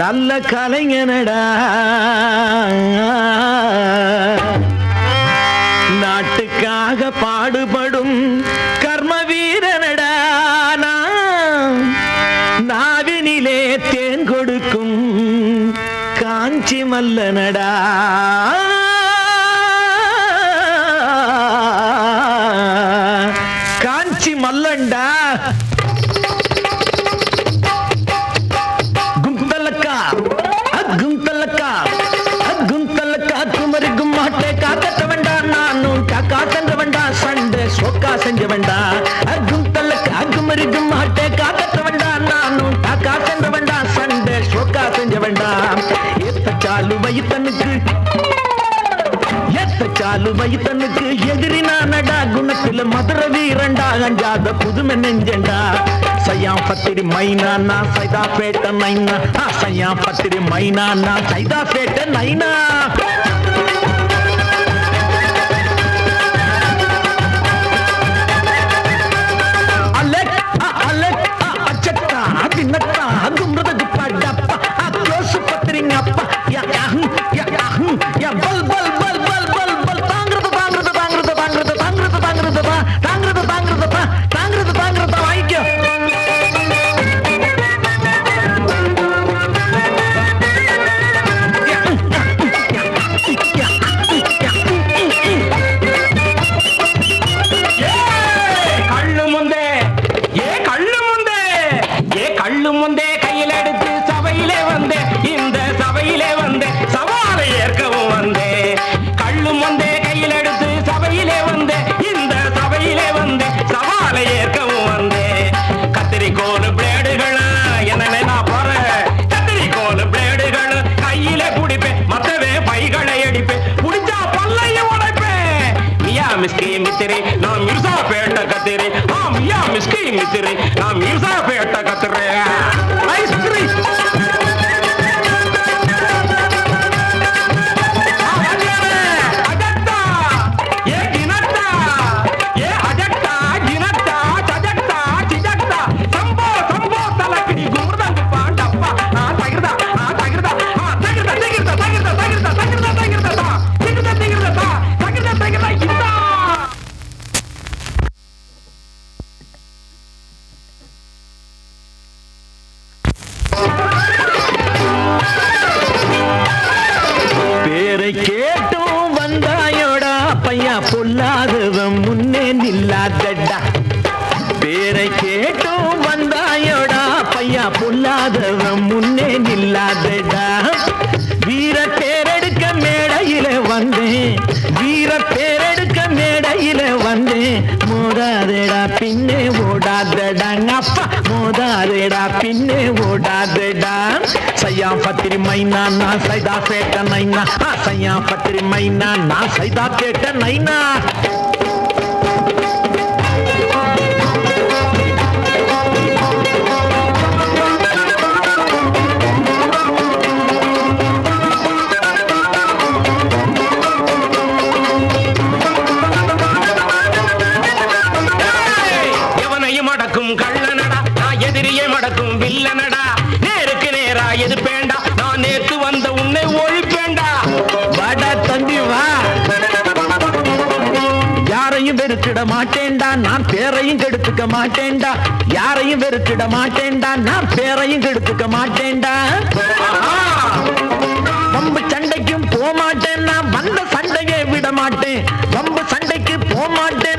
நல்ல கலைஞனடா. நாட்டுக்காக பாடுபடும் கர்ம வீரனடா நாவினிலே தேன் கொடுக்கும் காஞ்சி மல்லனடா. காஞ்சி மல்லண்டா சொக்கா செஞ்ச தள்ளக்கு குந்தலக்க குமரி கும்மாட்டை காக்கத்த வேண்டாம். நானும் தாக்கா செஞ்ச வேண்டாம். சண்டை ஷோக்கா செஞ்ச வேண்டாம். எத்த சாலு வயித்தனுக்கு ஏத்த சாலு வயித்தனுக்கு எதிரி நானடா குணத்துல மதுர வீரண்டா அஞ்சாத புதுமை நெஞ்சண்டா. சையா பத்திரி மைனா நான் சைதா பேட்ட நைனா சையா பத்திரி மைனா நான் சைதா பேட்ட நைனா யாஹும், யா பல் பல் பல் பல் பையா முன்னே நில்லாதடா. வீர பேரெடுக்க மேடையில வந்தேன். வீர பேரெடுக்க மேடையில வந்தேன். மோதாதேடா பின்னே ஓடாதடா. அப்பா மோதாதேடா பின்னே ஓடாதடா. சையா பத்திரி மைனா நான் சைதா கேட்ட நைனா சையா பத்திரி மைனா நான் சைதா கேட்ட நைனா மடக்கும் நேருக்கு நேரா எதிர்ப்பேண்டா நான் நேத்து வந்த உன்னை ஒழிப்பேண்டா. வாடா தம்பி வா. யாரையும் வெறுத்திட மாட்டேன்டா. நான் பேரையும் கெடுத்துக்க மாட்டேன்டா. யாரையும் வெறுத்திட மாட்டேன்டா. நான் பேரையும் கெடுத்துக்க மாட்டேன்டா. வம்பு சண்டைக்கும் போக மாட்டேன் நான் வந்த சண்டையை விட மாட்டேன். வம்பு சண்டைக்கு போக மாட்டேன்